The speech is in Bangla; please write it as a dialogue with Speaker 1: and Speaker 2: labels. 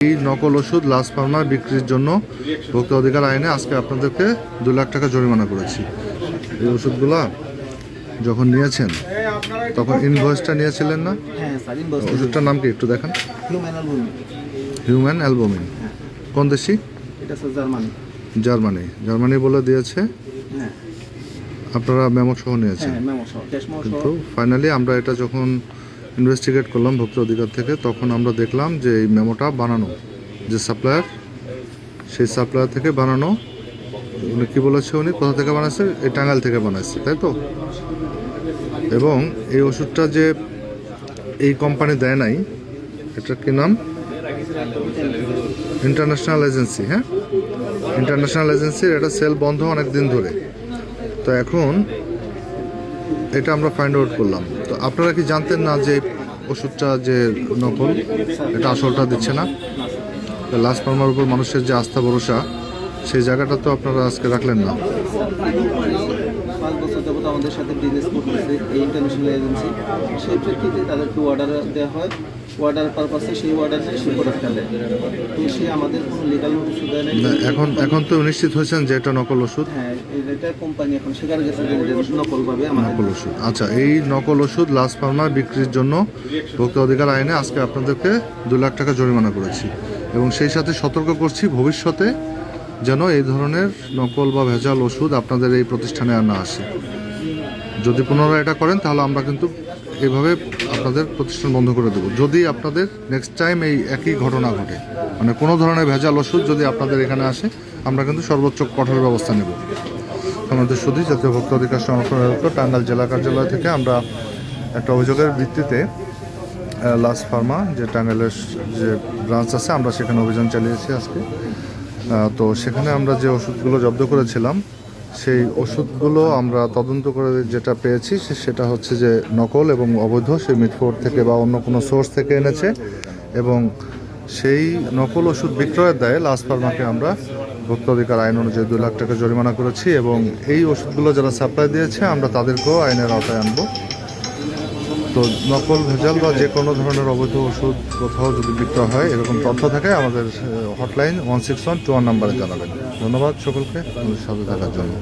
Speaker 1: এই নকল ওষুধ লাস ফার্মা বিক্রির জন্য ভোক্তা অধিকার আইনে আজকে আপনাদেরকে দু লাখ টাকা জরিমানা করেছি। এই ওষুধগুলা যখন নিয়েছেন তখন ইনভয়েসটা নিয়েছিলেন না?
Speaker 2: হ্যাঁ
Speaker 1: ওষুধটার নাম কি একটু দেখান?
Speaker 2: হিউম্যান অ্যালবুমিন
Speaker 1: কোন দেশি?
Speaker 2: জার্মানি।
Speaker 1: জার্মানি। বলে দিয়েছে।
Speaker 2: হ্যাঁ।
Speaker 1: আপনারা মেমো সহ নিয়েছেন।
Speaker 2: হ্যাঁ
Speaker 1: কিন্তু ফাইনালি আমরা এটা যখন ইনভেস্টিগেট করলাম ভোক্তা অধিকার থেকে, তখন আমরা দেখলাম যে এই মেমোটা বানানো, যে সাপ্লায়ার সেই সাপ্লায়ার থেকে বানানো, উনি কী বলেছে উনি? কোথা থেকে বানাইছে? এই টাঙ্গাইল থেকে বানাইছে, তাই তো? এবং এই ওষুধটা যে এই কোম্পানি দেয় নাই এটা কি নাম? ইন্টারন্যাশনাল এজেন্সি হ্যাঁ? ইন্টারন্যাশনাল এজেন্সির এটা সেল বন্ধ অনেক দিন ধরে। তো এখন এটা আমরা ফাইন্ড আউট করলাম। তো আপনারা কি জানতেন না যে ওষুধটা যে নকল, এটা আসলটা দিচ্ছে না? লাস্ট ফার্মার উপর মানুষের যে আস্থা, ভরসা, সেই জায়গাটা তো আপনারা আজকে রাখলেন না।
Speaker 2: পাঁচ বছর যাবত আমাদের সাথে বিজনেস করতেছে এই ইন্টারন্যাশনাল এজেন্সি সেই প্রেক্ষিতে তাদেরকে অর্ডার দেওয়া হয়। অর্ডার পারপাসে সেই অর্ডার দিয়ে সেই প্রোডাক্টটা দেয়। তো সে আমাদের কোনো লিগাল নোটিশ দেয়
Speaker 1: না, এখন এখন তো নিশ্চিত হয়েছেন যে এটা নকল ওষুধ?
Speaker 2: হ্যাঁ এটা কোম্পানি এখন স্বীকার গেছে যে নকলভাবে আমাদের।
Speaker 1: নকল ওষুধ। আচ্ছা এই নকল ওষুধ লাস্ট ফার্মা বিক্রির জন্য ভোক্তা অধিকার আইনে আজকে আপনাদেরকে দু লাখ টাকা জরিমানা করেছি। এবং সেই সাথে সতর্ক করছি ভবিষ্যতে যেন এই ধরনের নকল বা ভেজাল ওষুধ আপনাদের এই প্রতিষ্ঠানে আর না আসে। যদি পুনরায় এটা করেন, তাহলে আমরা কিন্তু এভাবে আপনাদের প্রতিষ্ঠান বন্ধ করে দেবো। যদি আপনাদের নেক্সট টাইম এই একই ঘটনা ঘটে মানে কোনো ধরনের ভেজাল ওষুধ যদি আপনাদের এখানে আসে, আমরা কিন্তু সর্বোচ্চ কঠোর ব্যবস্থা নেব। আমাদের শুধু জাতীয় ভোক্তা অধিকার সংরক্ষণ আয়োগ টাঙ্গাইল জেলা কার্যালয় থেকে আমরা একটা অভিযোগের ভিত্তিতে লাস ফার্মা, যে টাঙ্গাইলের যে ব্রাঞ্চ আছে, আমরা সেখানে অভিযান চালিয়েছি আজকে। তো সেখানে আমরা যে ওষুধগুলো জব্দ করেছিলাম, সেই ওষুধগুলো আমরা তদন্ত করে যেটা পেয়েছি সেটা হচ্ছে যে নকল এবং অবৈধ সেই মিটফোর্ড থেকে বা অন্য কোনো সোর্স থেকে এনেছে এবং সেই নকল ওষুধ বিক্রয়ের দায়ে লাস্ট ফার্মাকে আমরা ভোক্তাধিকার আইন অনুযায়ী দুই লাখ টাকা জরিমানা করেছি এবং এই ওষুধগুলো যারা সাপ্লাই দিয়েছে, আমরা তাদেরকেও আইনের আওতায় আনব। তো নকল ভেজাল বা যে কোনো ধরনের অবৈধ ওষুধ কোথাও যদি বিক্রয় হয়, এরকম তথ্য থাকে আমাদের hotline one six one two one নাম্বারে জানাবেন। ধন্যবাদ সকলকে, আমাদের সাথে থাকার জন্য।